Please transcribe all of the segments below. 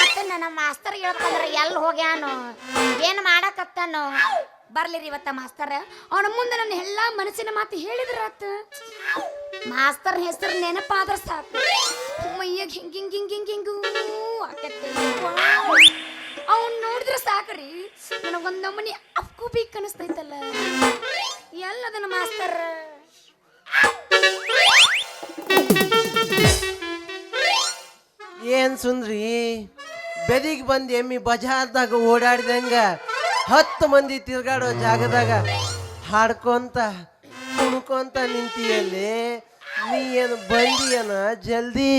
ಮನಸ್ಸಿನಾಗಿರೋ ನನ್ನ ಮಾಸ್ತರ್ ಹೇಳ್ಕಂದ್ರೆ ಎಲ್ಲಿ ಹೋಗ್ಯಾನು, ಏನು ಮಾಡಕತ್ತಾನು. ಬರ್ಲಿರಿ ಇವತ್ತ ಮಾಸ್ತರ್. ಅವನ ಮುಂದೆ ನನ್ನ ಎಲ್ಲಾ ಮನಸ್ಸಿನ ಮಾತು ಹೇಳಿದ್ರಾತ ಮಾಸ್ತರ್ ಹೆಸರು ನೆನಪಾದ್ರ ಸಾಕು. ಮೈಯಾಗ ಹಿಂಗ್ ಹಿಂಗ್ ಹಿಂಗ್ ಹಿಂಗ್ ಹಿಂಗು ಆಕತ್ತೆ. ಅವ್ನ್ ನೋಡಿದ್ರೆ ಸಾಕ್ರಿ ನನಗೊಂದ್ ನಮೂನಿ ಅಪ್ಕು ಬೀಕ್ ಅನಿಸ್ತೈತಲ್ಲ. ಎಲ್ಲದನ್ನ ಮಾಸ್ತರ್? ಏನ್ ಸುಂದ್ರಿ? ಬೆದಿಗೆ ಬಂದು ಎಮ್ಮಿ ಬಜಾರ್ದಾಗ ಓಡಾಡಿದಂಗ ಹತ್ತು ಮಂದಿ ತಿರ್ಗಾಡೋ ಜಾಗದಾಗ ಹಾಡ್ಕೊಂತ ಕುಣ್ಕೊಂತ ನಿಂತಿಯಲ್ಲಿ ನೀ ಏನು ಬಂದಿಯನ ಜಲ್ದಿ?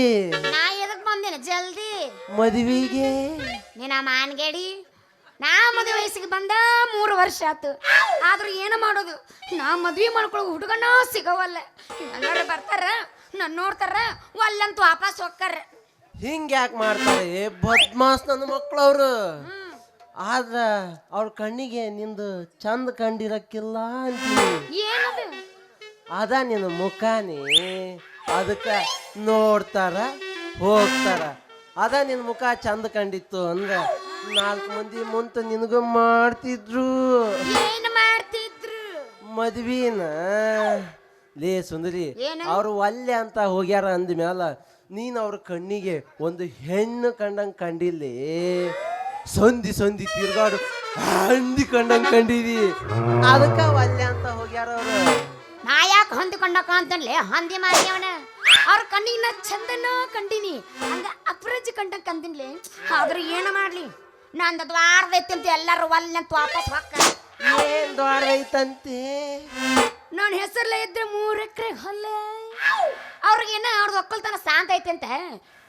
ನಾ ಎದಕ್ ಬಂದೇನೆ? ಜಲ್ದಿ. ಮದುವೆಗೆ? ನೀನ ಮಾನ್ಗೇಡಿ ನಾ ಮದುವೆ ವಯಸ್ಸಿಗೆ ಬಂದ ಮೂರು ವರ್ಷ ಆತು. ಆದ್ರೂ ಏನು ಮಾಡೋದು? ನಾ ಮದ್ವೆ ಮಾಡ್ಕೊಳ್ಳೋ ಹುಡುಗನ ಸಿಗವಲ್ಲ. ಎಲ್ಲರೂ ಬರ್ತಾರ ನನ್ನ ನೋಡ್ತಾರ ಅಲ್ಲಂತೂ ವಾಪಸ್ ಹೋಗ್ತಾರ. ಹಿಂಗ್ ಯಾಕೆ ಮಾಡ್ತಾರೆ ಬದ್ಮಾಸ್ ನನ್ನ ಅವರು ಆದ್ರ ಅವ್ರ ಕಣ್ಣಿಗೆ ನಿಂದು ಚಂದ ಕಂಡಿರಕ್ಕಿಲ್ಲ ಅಂತೀನಿ. ಏನದು ಅದ ನಿನ್ನ ಮುಖಾನಿ. ಅದಕ್ಕ ನೋಡ್ತಾರ ಹೋಗ್ತಾರ. ಅದ ನಿನ್ನ ಮುಖ ಚಂದ ಕಂಡಿತ್ತು ಅಂದ್ರೆ ನಾಲ್ಕು ಮಂದಿ ಮುಂತ ನಿನಗೂ ಮಾಡ್ತಿದ್ರು. ಏನು ಮಾಡ್ತಿದ್ರು? ಮದ್ವಿನ. ಲೇ ಸುಂದರಿ? ಅವ್ರು ಒಲ್ಲೆ ಅಂತ ಹೋಗ್ಯಾರ ಅಂದ್ಮ್ಯಾಲ ನೀನ್ ಅವ್ರ ಕಣ್ಣಿಗೆ ಒಂದು ಹೆಣ್ಣು ಕಂಡಂಗೆ ಕಂಡಿಲ್ಲ ಸಂಧಿ ಸಂಧಿ ತಿರ್ಗಾಡು ಹಂದಿ ಕಂಡಂಗೆ ಕಂಡಿದಿ. ಅದಕ್ಕೆ ಒಲ್ಲೆ ಅಂತ ಹೋಗ್ಯಾರ ಅವರು. ನಾ ಯಾಕೆ ಹೊಂದಿಕೊಂಡಕ ಅಂತನ್ಲೆ ಹಂದಿ ಮಾರಿಯವನ ಅವ್ರ ಕಣ್ಣಿನ ನಾ ಚಂದನ ಕಂಡಿನಿ. ಹಂಗ ಅಪ್ರಜ್ ಕಂಡಂಗೆ ಕಂದಿನ್ಲೆ. ಆದ್ರೆ ಏನು ಮಾಡ್ಲಿ? ನಂದು ದ್ವಾರದೈತಂತೆ ಅಂತ ಎಲ್ಲರೂ ಒಲ್ಲಂತ ವಾಪಸ್ ಹೊಕ್ಕ ಏನ್ ದೊಡ್ಡೈತಂತೆ ನನ್ನ ಹೆಸರ್ಲೆ ಇದ್ರೆ ಮೂರು ಎಕರೆ ಹೊಲ ಅವ್ರಿಗೇನ ಅವ್ರದ್ದು ಒಕ್ಕಲ್ತನ ಶಾಂತ ಐತೆ ಅಂತ.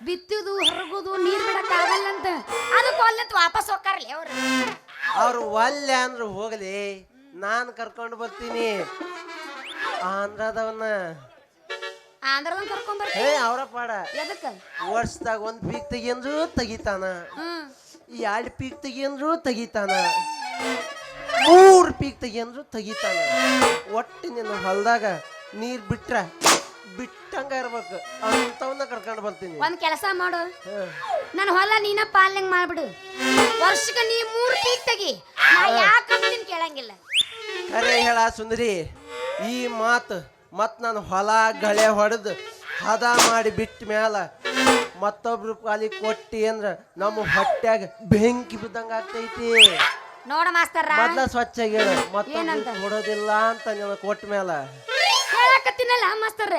ಬಿತ್ತುದು ಹೊರಗುದು ನೀರ್ ಬಿಡಕ್ ಆಗಲ್ಲ ಅಂತ. ಅದಕ್ಕೆ ಒಲ್ಲಂತ ವಾಪಸ್ ಹೋಗ್ತಾರಲಿ ಅವ್ರು. ಅವ್ರು ಒಲ್ಲೆ ಅಂದ್ರೆ ಹೋಗಲಿ. ನಾನು ಕರ್ಕೊಂಡು ಬರ್ತೀನಿ. ಆಂಧ್ರದವನ್ನ. ಆಂಧ್ರದಂಗ್ ಕರ್ಕೊಂಡ್ ಬರ್ತೀನಿ ಏ ಅವರ ಪಾಡ ಎದಕ್ಕೆ? ವರ್ಷದಾಗ ಒಂದ್ ಪೀಕ್ ತೆಗಿಯಂದ್ರು ತೆಗಿತಾನ. ಹ್ಮ್. ಎರಡು ಪೀಕ್ ತೆಗಿಯಂದ್ರು ತೆಗಿತಾನ. ಮೂರ್ ಪೀಕ್ ತೆಗಿಯಂದ್ರು ತೆಗಿತಾನ. ಒಟ್ಟು ನಿನ್ನ ಹೊಲ್ದಾಗ ನೀರ್ ಬಿಟ್ರ ಬಿಟ್ಟಂಗ ಇರ್ಬೇಕು. ಅಂತವನ್ನ ಕರ್ಕೊಂಡು ಬರ್ತೀನಿ. ಒಂದ್ ಕೆಲಸ ಮಾಡು. ನನ್ನ ಹೊಲ ನೀನ ಪಾಲನೆ ಮಾಡ್ಬಿಡು. ವರ್ಷಕ್ಕೆ ನೀ ಮೂರ್ ಪೀಕ್ ತೆಗಿ. ನಾ ಕೇಳಂಗಿಲ್ಲ. ಅರೆ ಹೇಳ ಸುಂದರಿ ಈ ಮಾತು ಮತ್ ನಾನು ಹೊಲ ಗಳೆ ಹೊಡೆದು ಹದ ಮಾಡಿ ಬಿಟ್ಟ ಮ್ಯಾಲ ಮತ್ತೊಬ್ರು ಪಾಲಿ ಕೊಟ್ಟಿ ಅಂದ್ರ ನಮ್ಮ ಹೊಟ್ಯಾಗ ಬೆಂಕಿ ಬಿದ್ದಂಗ ಆಗ್ತೈತಿ. ನೋಡ ಮಾಸ್ತರ. ಮೊದ್ಲ ಸ್ವಚ್ಛ ಹೇಳು ಏನಂತ? ಕೊಡೋದಿಲ್ಲ ಅಂತ ನಿನ್ನ ಕೊಟ್ಟ ಮ್ಯಾಲ. ಹೇಳಕತ್ತೀನಲ್ಲ ಮಾಸ್ತರ್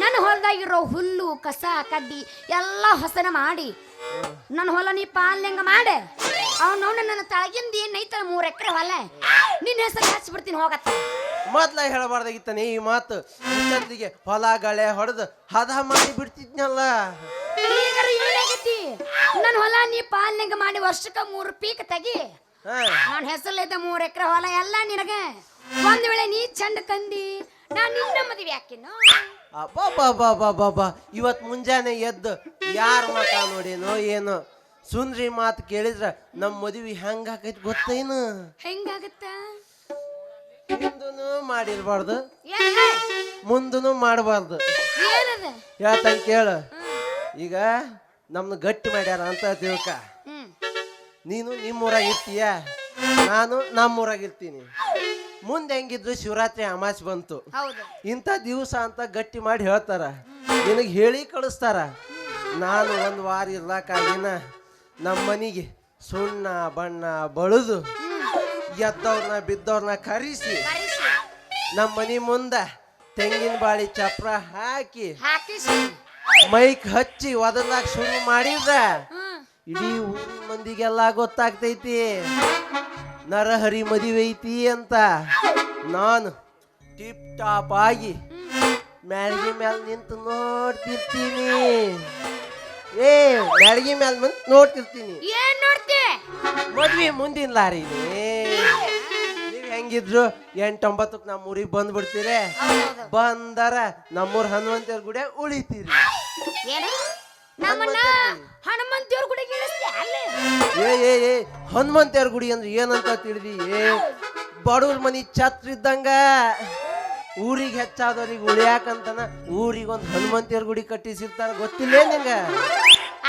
ನನ್ನ ಹೊಲದಾಗಿರೋ ಹುಲ್ಲು ಕಸ ಕಡ್ಡಿ ಎಲ್ಲ ಹೊಸನ ಮಾಡಿ. ನನ್ನ ಹೊಲ ನೀ ಪಾಲನೆಂಗ ಮಾಡೆ. ಅವ್ನು ನೋಡ ನನ್ನ ತಳಗಿಂದ ಏನೈತ ಮೂರ್ ಎಕರೆ ಹೊಲ? ನಿನ್ನ ಹೆಸರು ಹಚ್ಬಿಡ್ತೀನಿ ಹೋಗತ್ತ. ಮೊದ್ಲ ಹೇಳಬಾರ್ದಾಗಿತ್ತಾನೆ ಈ ಮಾತು. ಇಷ್ಟೊತ್ತಿಗೆ ಹೊಲ ಗಳೆ ಹೊಡೆದು ಹದ ಮಾಡಿ ಬಿಡ್ತಿದ್ನಲ್ಲ. ಏನಾಗೈತಿ? ನನ್ನ ಹೊಲ ನೀ ಪಾಲನೆಂಗ ಮಾಡಿ ವರ್ಷಕ್ಕೆ ಮೂರು ಪೀಕ್ ತೆಗಿ. ನನ್ನ ಹೆಸರಲ್ಲಿದ್ದ ಮೂರ್ ಎಕರೆ ಹೊಲ ಎಲ್ಲ ನಿನಗೆ. ಒಂದ್ ವೇಳೆ ನೀ ಚಂದ ಕಂದಿ ನಾನ್ ನಿನ್ನ ಮದುವೆ ಹಾಕಿನು? ಅಬ್ಬಬ್ಬಬ್ಬಬ್ಬಬ್ಬ ಇವತ್ ಮುಂಜಾನೆ ಎದ್ದು ಯಾರ ಮಕ ನೋಡೇನೋ ಏನೋ ಸುಂದ್ರಿ ಮಾತು ಕೇಳಿದ್ರ ನಮ್ಮ ಮದುವೆ ಹೆಂಗ ಆಕೈತಿ ಗೊತ್ತೇನು? ಹೆಂಗಾಗತ್ತ? ಮಾಡಿರ್ಬಾರ್ದು. ಮುಂದೂ ಮಾಡಬಾರ್ದು. ಏನದ? ಹೇಳ್ತಾನೆ ಕೇಳು. ಈಗ ನಮ್ನ ಗಟ್ಟಿ ಮಾಡ್ಯಾರ ಅಂತ ದೇವಕ ನೀನು ನಿಮ್ಮೂರಾಗ ಇರ್ತೀಯ? ನಾನು ನಮ್ಮೂರಾಗ ಇರ್ತೀನಿ. ಮುಂದೆ ಹೆಂಗಿದ್ರು ಶಿವರಾತ್ರಿ ಅಮಾಸ್ ಬಂತು. ಹೌದು. ಇಂಥ ದಿವಸ ಅಂತ ಗಟ್ಟಿ ಮಾಡಿ ಹೇಳ್ತಾರ. ನಿನಗೆ ಹೇಳಿ ಕಳಿಸ್ತಾರ. ನಾನು ಒಂದು ವಾರ ಇರ್ಲಾಕಾಗಿನ ನಮ್ಮ ಮನೆಗೆ ಸುಣ್ಣ ಬಣ್ಣ ಬಳಿದು ಎದ್ದವ್ರನ್ನ ಬಿದ್ದವ್ರನ್ನ ಕರೆಸಿ ನಮ್ಮ ಮನೆ ಮುಂದೆ ತೆಂಗಿನ ಬಾಳಿ ಚಪ್ರ ಹಾಕಿ ಹಾಕಿಸಿ. ಮೈಕ್ ಹಚ್ಚಿ ಒದಲಾಕ ಶುರು ಮಾಡಿದ್ರ ಇಡೀ ಊರಿನ ಮಂದಿಗೆಲ್ಲ ಗೊತ್ತಾಗ್ತೈತಿ. ನರಹರಿ ಮದುವೆ ಐತಿ ಅಂತ ನಾನು ಟಿಪ್ ಟಾಪ್ ಆಗಿ ಮ್ಯಾಳ್ಗಿ ಮ್ಯಾಲ ನಿಂತು ನೋಡ್ತಿರ್ತೀನಿ. ಏ ಮ್ಯಾಳ್ಗಿ ಮ್ಯಾಲ ನಿಂತು ನೋಡ್ತಿರ್ತೀನಿ. ಏನ್ ನೋಡ್ತಿ? ಮದ್ವಿ ಮುಂದಿನ ಲಾರಿ ನೀವ್ ಹೆಂಗಿದ್ರು ಎಂಟೊಂಬತ್ತಕ್ಕೆ ನಮ್ಮ ಊರಿಗೆ ಬಂದ್ಬಿಡ್ತೀರಿ. ಬಂದರ ನಮ್ಮೂರ್ ಹನುಮಂತರ ಗುಡಿಯಾಗ ಉಳಿತೀರಿ. ನಮ್ಮನ್ನ ಹನುಮಂತ ದೇವ್ರ ಗುಡಿಗೆ ಇಳಿಸ್ತಿ ಅಲ್ಲಿ. ಏ ಏ ಏ ಗುಡಿ ಅಂದ್ರೆ ಏನಂತ ತಿಳಿದಿ? ಏ ಬಡವ್ರ ಮನಿ ಛತ್ರ ಇದ್ದಂಗ ಊರಿಗೆ ಹೆಚ್ಚಾದವ್ರಿಗೆ ಉಳಿಯಾಕಂತನ ಊರಿಗೆ ಒಂದು ಹನುಮಂತಿಯವ್ರ ಗುಡಿ ಕಟ್ಟಿಸಿರ್ತಾರ. ಗೊತ್ತಿಲ್ಲ ನಿಂಗ?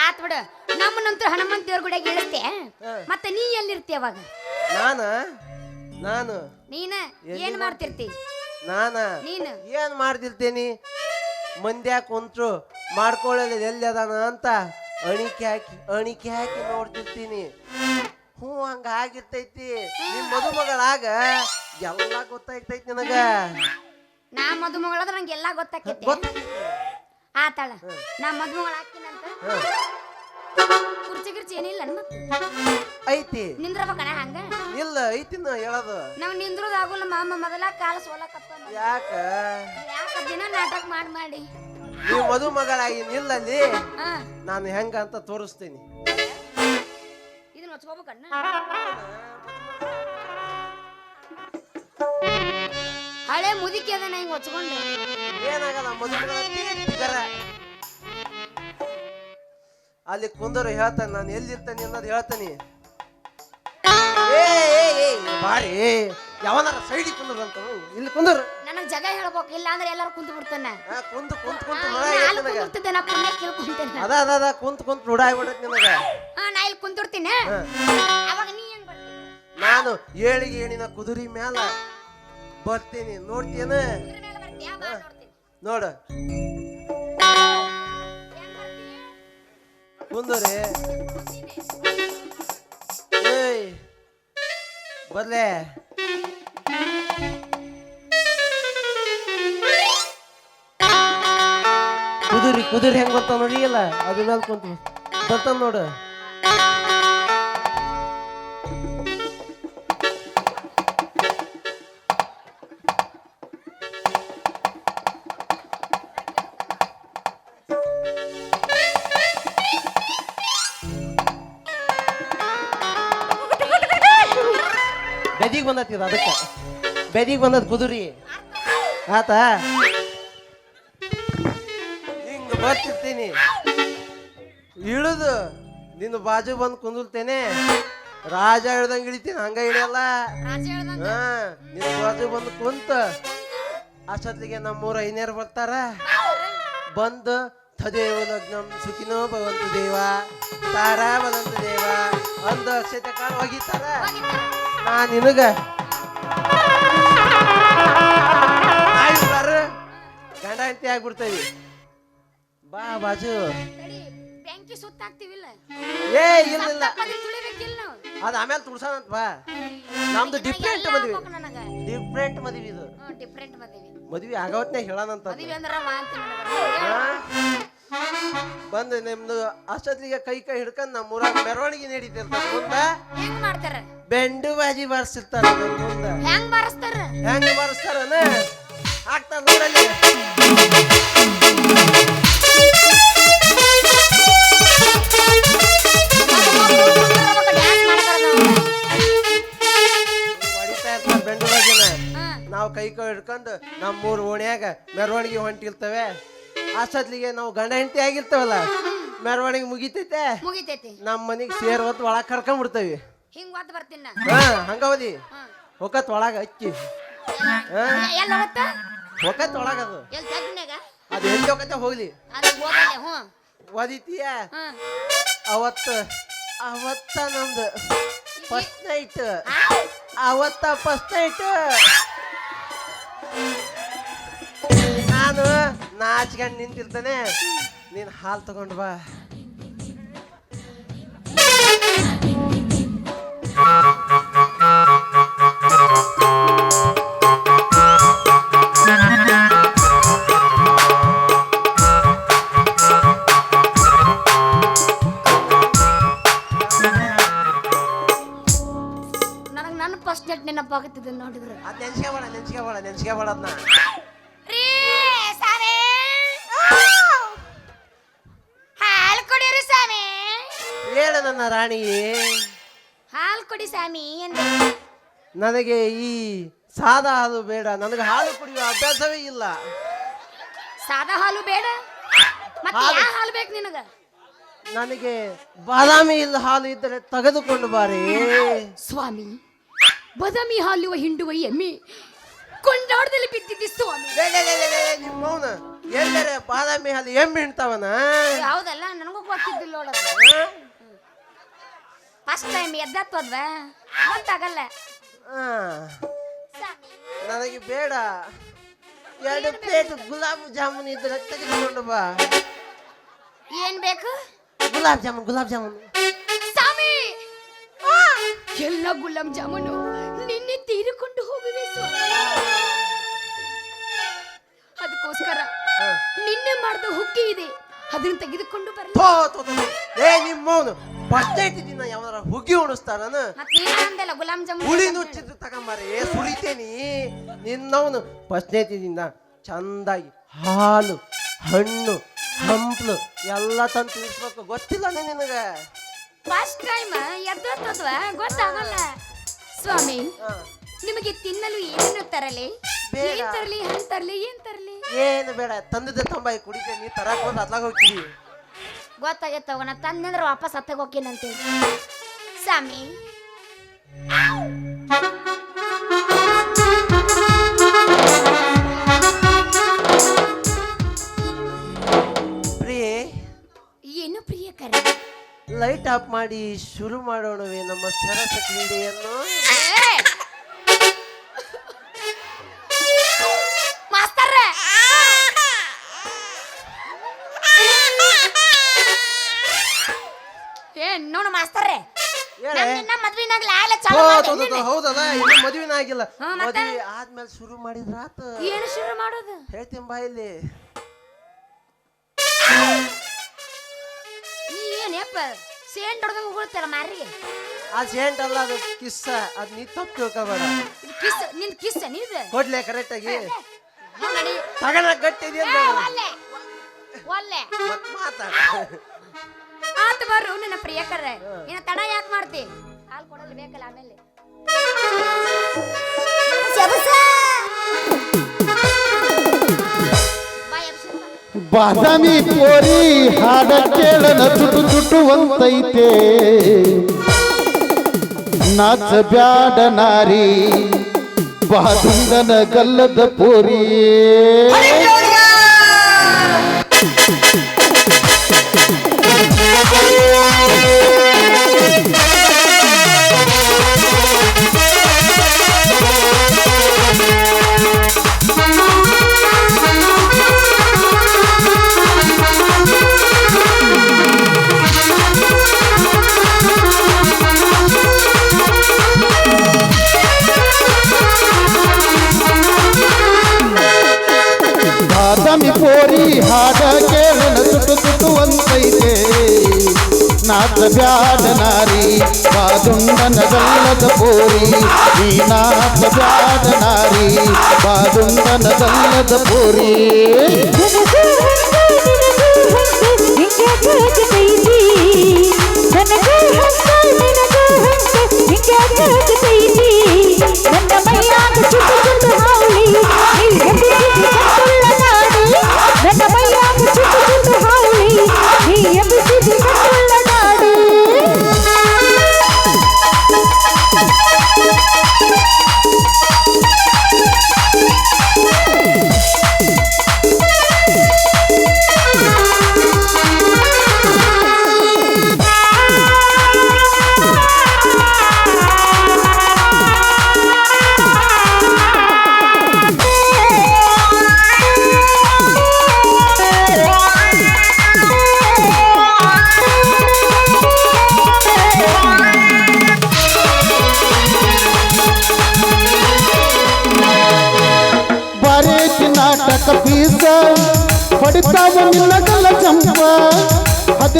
ಆತ್ ಬಿಡು. ನಮ್ಮನಂತರ ಹನುಮಂತ ದೇವ್ರ ಗುಡಿಯಾಗ ಇಳಿಸ್ತೆ ಹಾ. ಮತ್ತೆ ನೀ ಎಲ್ಲಿರ್ತಿ ಅವಾಗ? ನಾನ? ನಾನು. ನೀನ ಏನ್ ಮಾಡ್ತಿರ್ತಿ? ನಾನ? ನೀನು. ಏನ್ ಮಾಡ್ತಿರ್ತೇನಿ? ಮಂದ್ಯಾಕ ಕುಂತ್ರು ಮಾಡ್ಕೊಳ್ಳಲಿ ಎಲ್ಲಿ ಅದಾನ ಅಂತ ಅಣಿಕೆ ಹಾಕಿ ಅಣಿಕೆ ಹಾಕಿ ನೋಡ್ತಿರ್ತೀನಿ. ಹ್ಞೂ ಹಂಗ ಆಗಿರ್ತೈತಿ ನಿಮ್ ಮದುಮಗಳಾಗ ಎಲ್ಲ ಗೊತ್ತಾಗ್ತೈತಿ ನನಗ. ನಾ ಮದುಮಗಳಾದ್ರ ನಂಗೆ ಎಲ್ಲ ಗೊತ್ತಾಕೈತಿ ಆತಾಳ ನಾ ಮದುಮಗಳ ಹಾಕಿನಂತ ಕುರ್ಚಿ ಗಿರ್ಚಿ ಏನಿಲ್ಲ ಐತಿ. ನಿಂದ್ರಬೇಕಣ ಹಂಗ? ಇಲ್ಲ ಐತಿನ ಹೇಳೋದು. ನಾವ್ ನಿಂದ್ರೋದ್ ಆಗುಲ್ಲ ಮಾಮ ಮೊದಲ ಕಾಲ ಸೋಲಕತ್ತ ಯಾಕ? ಯಾಕ ದಿನ ನಾಟಕ ಮಾಡಿ ಮಾಡಿ. ನೀವು ಮದುಮಗಳಾಗಿ ನಿಲ್ಲಲ್ಲಿ ಹಾ. ನಾನು ಹೆಂಗ ಅಂತ ತೋರಿಸ್ತೀನಿ. ಇದನ್ನ ಹೊಚ್ಕೋಬೇಕಣ್ಣ ಹಳೆ ಮುದುಕಿ ಅದನ್ನ ಹಿಂಗ್ ಹೊಚ್ಕೊಂಡು ಏನಾಗಲ್ಲ ಮದುಮಗಳ ಅಲ್ಲಿ ಕುಂದರು ಹೇಳ್ತಾನೆ ನಾನು ಎಲ್ಲಿರ್ತೇನೆ ಅನ್ನೋದು ಹೇಳ್ತಾನೆ. ಏ ಏ, ಏ, ಬಾರಿ ಯಾವನಾರ ಸೈಡಿಗೆ ಕುಂದರು ಅಂತ ಇಲ್ಲಿ ಕುಂದರು. ನನಗ್ ಜಾಗ ಹೇಳ್ಬೇಕು ಇಲ್ಲ ಅಂದ್ರೆ ಎಲ್ಲಾರು ಕುಂತು ಬಿಡ್ತಾನೆ. ಆ, ಕುಂತು ಕುಂತ್ ಕುಂತ ನೊಣ ಆಗೈತ್ ನನಗ. ಪುಣ್ಯ ಕೇಳ್ಕೊಂತೇನೆ ಅದ ಅದ ಅದ ಕುಂತ್ ಆಗ್ಬಿಡತ್ ನಿನಗ. ಹಾ ನಾ ಇಲ್ಲಿ ಕುಂತಿರ್ತೀನಿ ಅವಾಗ ನೀ ಹೆಂಗ್ ಬರ್ತೀನಿ ನಾನು ಏಳಿಗೆ ಏಣಿನ ಕುದುರಿ ಮ್ಯಾಲ ಬರ್ತೀನಿ ನೋಡ್ತೀಯನ? ಕುದುರೆ ಮೇಲೆ ಬರ್ತೀಯಾ ಬಾ ನೋಡ್ತೀನಿ. ನೋಡು. ಹೆಂಗ್ ಬರ್ತೀನಿ? ಕುಂದರಿ. ಏಯ್ ಬರ್ಲೆ. ಕುದುರಿ ಹೆಂಗ್ ಬರ್ತಾವ ನೋಡಿ ಇಲ್ಲ? ಅದ್ರ ಮೇಲೆ ಕುಂತ ಬರ್ತಾನ ನೋಡು. ಬೆದಿಗೆ ಬಂದತ್ತಿದ ಅದಕ್ಕೆ. ಬೆದಿಗೆ ಬಂದದ ಕುದುರಿ. ಆತ? ಬರ್ತಿರ್ತೀನಿ. ಇಳಿದು ನಿನ್ನ ಬಾಜು ಬಂದು ಕುಂದಿರ್ತೇನೆ. ರಾಜ ಇಳ್ದಂಗ ಇಳಿತೀನಿ ಹಂಗ ಇಳಿಯಲ್ಲ. ಹೇಳ್ದಂಗ? ಹಾ ನಿನ್ನ ಬಾಜು ಬಂದು ಕುಂತ ಅಷ್ಟೊತ್ತಿಗೆ ನಮ್ಮೂರ ಐನೇರು ಬರ್ತಾರ. ಬಂದು ತದೇವ ಲಗ್ನಂ ಸುಖಿನೋ ಭವಂತು ದೇವ. ತಾರಾ ಭಗವಂತ ದೇವ. ಅಂದು ಅಕ್ಷತೆ ಕಾಲ ಒಗಿತಾರ ನಾ ನಿನಗ ಗಂಡ ಹೆಂಡತಿ ಆಗ್ಬಿಡ್ತೇವಿ. ಬಾ ಬಾಜು. ಬೆಂಕಿ ಸುತ್ತಾಕ್ತಿವಿಲ್ಲ ಏ ಇಲ್ಲ ಇಲ್ಲ. ತುಳಿಬೇಕಿಲ್ಲ ನಾವು. ಅದ ಆಮೇಲೆ ತುರ್ಸನಂತ ಬಾ. ನಮ್ದು ಡಿಫ್ರೆಂಟ್ ಮದ್ವಿ. ಆಗ್ಬೇಕು ನನಗ? ಡಿಫ್ರೆಂಟ್ ಮದ್ವಿ ಇದು. ಡಿಫ್ರೆಂಟ್ ಮದ್ವಿ. ಮದ್ವಿ ಆಗವತ್ನೇ ಹೇಳಾನಂತ ಮದ್ವಿ ಅಂದ್ರ ವಾಂತಿ ನನಗ ಬಂದು ನಿಮ್ದು ಅಷ್ಟೊತ್ತಿಗೆ ಕೈ ಕೈ ಹಿಡ್ಕೊಂಡ್ ನಮ್ಮ ಊರಾಗ ಮೆರವಣಿಗೆ ನಡೀತಿರ್ತಾರ ಮುಂದೆ ಹೆಂಗ್ ಮಾಡ್ತಾರ? ಬೆಂಡು ಬಾಜಿ ಬಾರಿಸಿರ್ತಾರ ನಮ್ ಮುಂದ ಹೆಂಗ್ ಬಾರಿಸ್ತಾರ? ಹೆಂಗ್ ಬಾರಿಸ್ತಾರನ? ಆಗ್ತಾರ ನೋಡಲ್ಲಿ. ಕೈ ಹಿಡ್ಕೊಂಡು ನಮ್ಮೂರು ಓಣ್ಯಾಗ ಮೆರವಣಿಗೆ ಹೊಂಟಿರ್ತವೆ. ಅಷ್ಟೊತ್ತಿಗೆ ನಾವು ಗಂಡ ಹೆಂಡತಿ ಆಗಿರ್ತೇವಲ್ಲ ಮೆರವಣಿಗೆ ಮುಗಿತೈತೆ. ಮುಗಿತೈತಿ. ನಮ್ಮ ಮನೆಗೆ ಸೇರ್ ಹೊತ್ತು ಒಳಗೆ ಕರ್ಕೊಂಡ್ಬಿಡ್ತೇವಿ ಹಿಂಗ್ ಒತ್ತ ಬರ್ತೀನಿ ನಾ ಹಾ ಹಂಗವದಿ ಹಾ. ಹೊಕತ್ ಒಳಗ ಅಕ್ಕಿ ಹಾ. ಒಳಗ ಹೊಕತ್? ಒಳಗದು ಎಲ್ಲಿ ತಗ್ನ್ಯಾಗ ಅದು ಎಲ್ಲಿ ಹೋಗತ್ತೆ ಹೋಗ್ಲಿ. ಅದು ಹೋಗಲ್ಲ ಹ್ಞೂ. ಒದಿತೀಯ ಹಾ. ಅವತ್ತ ಅವತ್ತ ನಮ್ದು ಫಸ್ಟ್ ನೈಟ್? ಅವತ್ತ ಫಸ್ಟ್ ನೈಟ್ ನಾನು ನಾಚ್ಕೊಂಡು ನಿಂತಿರ್ತಾನೆ. ನೀನು ಹಾಲು ತಗೊಂಡ್ ಬಾ. ನೆಟ್ ನೋಡಿದ್ರೆ. ಅದ್ ನೆನ್ಸ್ಕೊಬೇಡ ನೆನ್ಸ್ಕೊಬೇಡ ನೆನ್ಸ್ಕೊಬೇಡ ಅದನ್ನ ರೀ ಸ್ವಾಮಿ. ಹಾಲು ಕೊಡಿರಿ ಸ್ವಾಮಿ. ಹೇಳು ನನ್ನ ರಾಣಿ ಹಾಲು ಕೊಡಿ ಸ್ವಾಮಿ ನನಗೆ ಈ ಸಾದಾ ಹಾಲು ಬೇಡ. ನನಗೆ ಹಾಲು ಕುಡಿಯುವ ಅಭ್ಯಾಸವೇ ಇಲ್ಲ. ಸಾದಾ ಹಾಲು ಬೇಡ? ಮತ್ತೆ. ಯಾವ ಹಾಲು ಬೇಕು ನಿನಗ? ನನಗೆ ಬಾದಾಮಿ ಇಲ್ಲ ಹಾಲು ಇದ್ದರೆ ತೆಗೆದುಕೊಂಡು ಬಾರಿ. ಸ್ವಾಮಿ ಬದಾಮಿ ಹಾಲುವ ಹಿಂಡುವ ಎಮ್ಮಿ. ಕೊಂಡಾಡದಲ್ಲಿ ಬಿದ್ದಿದ್ದಿ ಸ್ವಾಮಿ. ಲೇ, ಲೇ, ಲೇ, ಲೇ, ಲೇ, ನಿಮ್ಮ ಮೌನ. ಎಲ್ಲರೆ ಬಾದಾಮಿ ಹಾಲು ಎಮ್ಮೆ ಹಿಂಡ್ತಾವನ? ಹೌದಲ್ಲ ನನಗೂ ಗೊತ್ತಿದ್ದಿಲ್ಲ ನೋಡ ಫಸ್ಟ್ ಟೈಮ್ ಎದ್ದತ್ವದ್ವ ಗೊತ್ತಾಗಲ್ಲ. ಆ, ನನಗೆ ಬೇಡ. ಎರಡು ಪ್ಲೇಟ್ ಗುಲಾಬ್ ಜಾಮೂನ್ ಇದ್ರೆ ತೆಗೆದುಕೊಂಡು ಬಾ. ಏನ್ ಬೇಕು? ಗುಲಾಬ್ ಜಾಮೂನ್ ಗುಲಾಬ್ ಜಾಮೂನ್. ಸ್ವಾಮಿ! ಎಲ್ಲ ಗುಲಾಬ್ ಜಾಮೂನು. ತೀರಿಕೊಂಡು ಹೋಗುವೆ ಅದಕ್ಕೋಸ್ಕರ. ನಿನ್ನೆ ಮಾಡಿದ ಹುಕ್ಕಿ ಇದೆ. ಅದನ್ನ ತೆಗೆದುಕೊಂಡು ಬರಲಿ. ಏ ನಿಮ್ಮ ಫಸ್ಟ್ ಫಸ್ಟ್ ದಿನ ಯಾವನಾರ ಹುಗ್ಗಿ ಉಣಿಸ್ತಾನ ಅಂದಲ್ಲ ಗುಲಾಬ್ ಜಾಮೂನ್ ಹುಳಿ ನುಚ್ಚಿದ್ರು ತಗೊಂಬಾರೆ ಏ ಸುರಿತೇನಿ. ನಿನ್ನವನು ಫಸ್ಟ್ನೇ ದಿನ ಚಂದಾಗಿ ಹಾಲು ಹಣ್ಣು ಹಂಪ್ಲು ಎಲ್ಲ ತಂದು ತಿನ್ಸ್ಬೇಕು ಗೊತ್ತಿಲ್ಲ ನಿನಗೆ? ಫಸ್ಟ್ ಟೈಮ್ ಎದ್ದೋದ್ವ ಗೊತ್ತಾಗಲ್ಲ. ಸ್ವಾಮಿ. ನಿಮಗೆ ತಿನ್ನಲು ಏನನ್ನು ತರಲಿ? ಬೇಡ. ಏನ್ ತರಲಿ ಹಣ್ಣು ತರಲಿ ಏನ್ ತರಲಿ? ಏನು ಬೇಡ ತಂದದ ತಂಬಾಯಿ ಕುಡಿತೇನಿ ತರಕ್ ಬಂದು ಅದ್ಲಾಗ ಹೋಗ್ತೀವಿ ಗೊತ್ತಾಗೈತೆ ನಾ ತಂದಂದ್ರೆ ವಾಪಸ್ ಹತ್ತಗೆ ಹೋಗ್ತೀನಂತೆ ಸ್ವಾಮಿ. ಪ್ರಿಯೇ ಏನು ಪ್ರಿಯಕರ ಲೈಟ್ ಆಫ್ ಮಾಡಿ ಶುರು ಮಾಡೋಣವೇ ನಮ್ಮ ಸರಸ ಕ್ರೀಡೆಯನ್ನು ಮದ್ವಿನಾಗ್ಲ ಓ, ಚಾಲು ತೋ, ತೋ, ತೋ, ಹೌದಲ್ಲ ಇನ್ನು ಮದುವೆನ ಆಗಿಲ್ಲ. ಹಾ, ಮತ್ತೆ? ಮದುವೆ ಆದ್ಮೇಲೆ ಶುರು ಮಾಡಿದ್ರಾತ ಏನು ಶುರು ಮಾಡೋದು? ಹೇಳ್ತೀನಿ ಬಾಯಲ್ಲಿ ನೀ ಏನಪ್ಪ ಸೇಂಟ್ ಹೊಡೆದಂಗ ಉಗುಳ್ತಾರ ಮಾರಿಗೆ ಆ ಸೇಂಟ್ ಅಲ್ಲ ಅದು ಕಿಸ್ಸ. ಅದ್ ನೀ ತಪ್ಪು ತಿಳ್ಕೊಬೇಡ. ಇದು ಕಿಸ್ ನಿನ್ ಕಿಸ್ ನೀದು ಕೊಡ್ಲೆ ಕರೆಕ್ಟ್ ಆಗಿ. ನಡಿ ತಗಣ ಅಂತ ಒಲ್ಲೆ ಒಲ್ಲೆ. ಮತ್ ಮಾತಾಡ. ಆತ ಬರು ನನ್ನ ಪ್ರಿಯಕರ ತಡ ಯಾಕೆ ಮಾಡ್ತಿ? ಹಾಲು ಕೊಡಲು ಬೇಕಲ್ಲ ಆಮೇಲೆ. ಬಾದಾಮಿ ಪೋರಿ ಹಾಡ ಕೇಳನ ತುಟು ತುಟುವಂತೈತೆ. ನಾಚ ಬ್ಯಾಡ ನಾರಿ ಬಾದುಂಗನ ಗಲ್ಲದ ಪೋರಿ. ನಾಚ ಬ್ಯಾಡ ನಾರಿ ಬಾದುಂಡನದಲ್ಲದ ಪೋರಿ ನೀ ನಾಚ ಬ್ಯಾಡ ನಾರಿ ಬಾದುಂಡನದಲ್ಲದ ಪೋರಿ.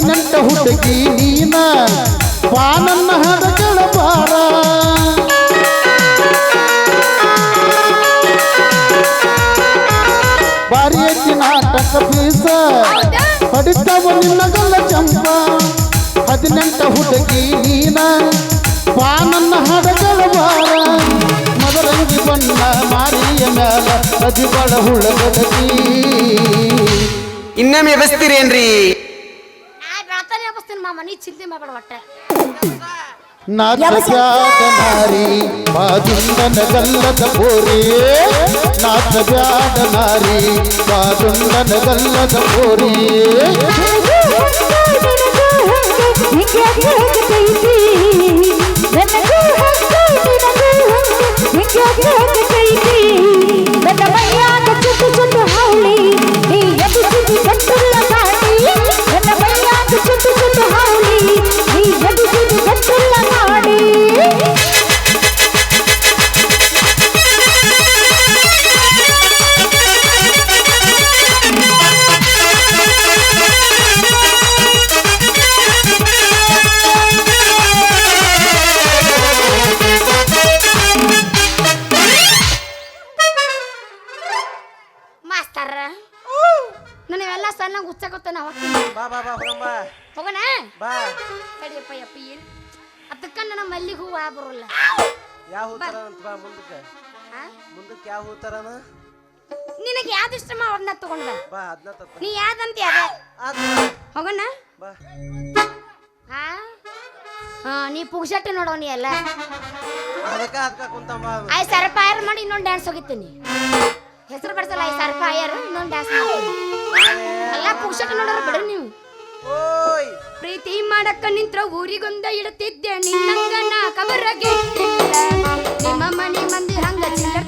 ಹದಿನೆಂಟ ಹುಡುಗಿ ನೀನ ಬಾನನ್ನ ಹಡಗಳ ಬಾರ ಬಾರೇಟಿ ನಾಟಕ ಬೀಸ ಹೊಡಿತಾವ ನಿನ್ನಗಲ್ಲ ಚಂಪ. ಹದಿನೆಂಟ ಹುಡುಗಿ ನೀನ ಬಾನನ್ನ ಹಡಗಳ ಬಾರ ಮದರಂಗಿ ಬಣ್ಣ ಮಾರಿಯ ಮ್ಯಾಲ ಅದಿಬಳ ಹುಳಗಡಗಿ ಇನ್ನೊಮ್ಮೆ ಎಬಸ್ತೀರೇನ್ರಿ ಆ ಬೆಳತಾನೆ ಹಬ್ಬಸ್ತೀನಿ ಮಾಮ ನೀ ಚಿಂತೆ ಮಾಡಬೇಡ ಒಟ್ಟೆ ನಾಚಬ್ಯಾಡ ನಾರಿ ಬಾದುಂಡನ ಗಲ್ಲದ ಪೋರಿ ನಾಚಬ್ಯಾಡ ನಾರಿ ಬಾದುಂಡನ ಗಲ್ಲದ ಪೋರಿ ಮಾಸ್ತರ ಬರೋಲ್ಲ. ಯಾವ ಅಂತ ಬಾ ಮುಂದಕ್ಕೆ. ಆ? ಮುಂದಕ್ಕೆ ಯಾವ ಹೂತಾರನ ನಿನಗೆ ಯಾವ್ದು ಇಷ್ಟ ಅವ್ರನ್ನ ತಗೊಂಡ ಬಾ. ಅದನ್ನ ತಪ್ಪ ನೀ ಯಾವ್ದಂತ ಆತ್ ಹೋಗೋಣ? ಬಾ. ಹಾ ಹಾ ನೀ ಪುಗ್ಸಟ್ಟೆ ನೋಡೋ ನೀ ಎಲ್ಲ. ಅದಕ್ಕ ಅದಕ್ಕ ಕುಂತಮ್ಮ ಆಯ್ ಸರ್ಪ ಆಯರ್ ಮಾಡಿ ಇನ್ನೊಂದು ಡ್ಯಾನ್ಸ್ ಹೋಗಿತ್ತೀನಿ. ಹೆಸರು ಬರ್ಸಲ್ಲ ಐ ಸರ್ ಆಯರ್ ಇನ್ನೊಂದು ಡ್ಯಾನ್ಸ್ ಮಾಡ್ತೀನಿ. ಎಲ್ಲ ಪುಗ್ಸಟ್ಟೆ ನೋಡೋರು ಬಿಡ್ರಿ ನೀವು. ಓಯ್ ಪ್ರೀತಿ ಮಾಡಕ್ಕ ನಿಂತ್ರ ಊರಿಗೊಂದ ಇಡುತ್ತಿದ್ದೆ. ನಿನ್ನಂಗ ನಾ ಕಬರಗೆ ನಿಮ್ಮ ಮನೆ ಮಂದಿ ಹಂಗ ಚಿಲ್ಲರ್